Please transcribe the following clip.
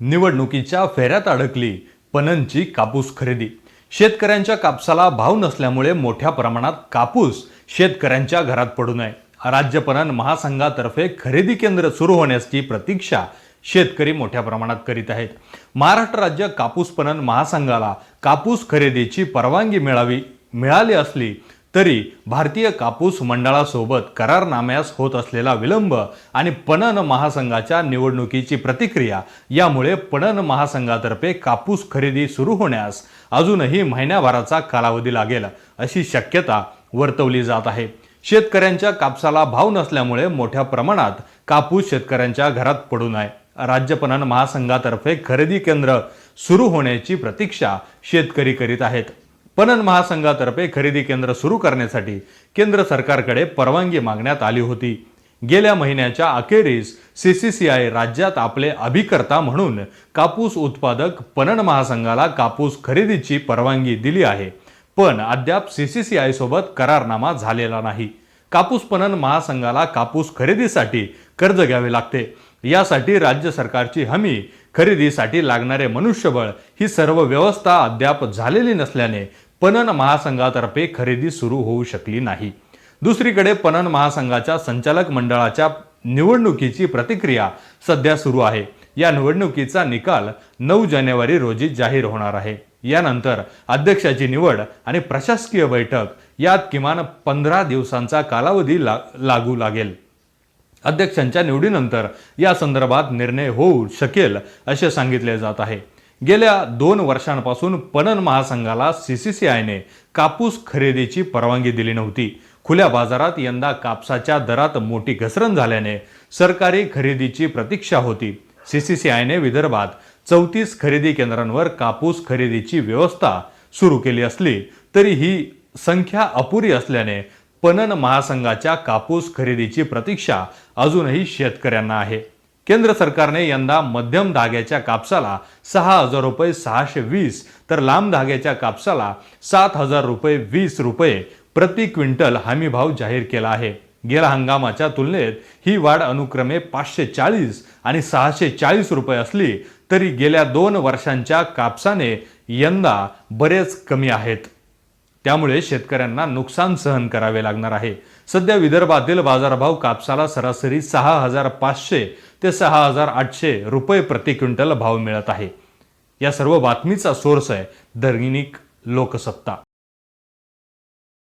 निवडणुकीच्या फेऱ्यात अडकली पणनची कापूस खरेदी. शेतकऱ्यांच्या कापसाला भाव नसल्यामुळे मोठ्या प्रमाणात कापूस शेतकऱ्यांच्या घरात पडू नये. राज्य पणन महासंघातर्फे खरेदी केंद्र सुरू होण्याची प्रतीक्षा शेतकरी मोठ्या प्रमाणात करीत आहेत. महाराष्ट्र राज्य कापूस पणन महासंघाला कापूस खरेदीची परवानगी मिळावी मिळाली असली तरी भारतीय कापूस मंडळासोबत करारनाम्यास होत असलेला विलंब आणि पणन महासंघाच्या निवडणुकीची प्रतिक्रिया यामुळे पणन महासंघातर्फे कापूस खरेदी सुरू होण्यास अजूनही महिन्याभराचा कालावधी लागेल अशी शक्यता वर्तवली जात आहे. शेतकऱ्यांच्या कापसाला भाव नसल्यामुळे मोठ्या प्रमाणात कापूस शेतकऱ्यांच्या घरात पडू नये. राज्य पणन महासंघातर्फे खरेदी केंद्र सुरू होण्याची प्रतीक्षा शेतकरी करीत आहेत. पणन महासंघातर्फे खरेदी केंद्र सुरू करण्यासाठी केंद्र सरकारकडे परवानगी मागण्यात आली होती. गेल्या महिन्याच्या अखेरीस सी सी सी आय राज्यात आपले अभिकर्ता म्हणून कापूस उत्पादक पणन महासंघाला कापूस खरेदीची परवानगी दिली आहे. पण अद्याप सी सी सीसीसीआय सोबत करारनामा झालेला नाही. कापूस पणन महासंघाला कापूस खरेदीसाठी कर्ज घ्यावे लागते. यासाठी राज्य सरकारची हमी खरेदीसाठी लागणारे मनुष्यबळ ही सर्व व्यवस्था अद्याप झालेली नसल्याने पणन महासंघातर्फे खरेदी सुरू होऊ शकली नाही. दुसरीकडे पणन महासंघाच्या संचालक मंडळाच्या निवडणुकीची प्रतिक्रिया सध्या सुरू आहे. या निवडणुकीचा निकाल नऊ जानेवारी रोजी जाहीर होणार आहे. यानंतर अध्यक्षाची निवड आणि प्रशासकीय बैठक यात किमान पंधरा दिवसांचा कालावधी ला लागू लागेल. अध्यक्षांच्या निवडीनंतर या संदर्भात निर्णय होऊ शकेल असे सांगितले जात आहे. गेल्या दोन वर्षांपासून पणन महासंघाला सी सी सी आयने कापूस खरेदीची परवानगी दिली नव्हती. खुल्या बाजारात यंदा कापसाच्या दरात मोठी घसरण झाल्याने सरकारी खरेदीची प्रतीक्षा होती. सी सी सी आयने विदर्भात चौतीस खरेदी केंद्रांवर कापूस खरेदीची व्यवस्था सुरू केली असली तरी ही संख्या अपुरी असल्याने पणन महासंघाच्या कापूस खरेदीची प्रतीक्षा अजूनही शेतकऱ्यांना आहे. केंद्र सरकारने यंदा मध्यम धाग्याच्या कापसाला सहा हजार रुपये सहाशे वीस तर लांब धाग्याच्या कापसाला सात हजार रुपये वीस रुपये प्रति क्विंटल हमी भाव जाहीर केला आहे. गेल्या हंगामाच्या तुलनेत ही वाढ अनुक्रमे पाचशे चाळीस आणि सहाशे चाळीस रुपये असली तरी गेल्या दोन वर्षांच्या कापसाने यंदा बरेच कमी आहेत. त्यामुळे शेतकऱ्यांना नुकसान सहन करावे लागणार आहे. सध्या विदर्भातील बाजारभाव कापसाला सरासरी सहा हजार पाचशे ते सहा हजार आठशे रुपये प्रति क्विंटल भाव मिळत आहे. या सर्व बातमीचा सोर्स आहे दैनिक लोकसत्ता.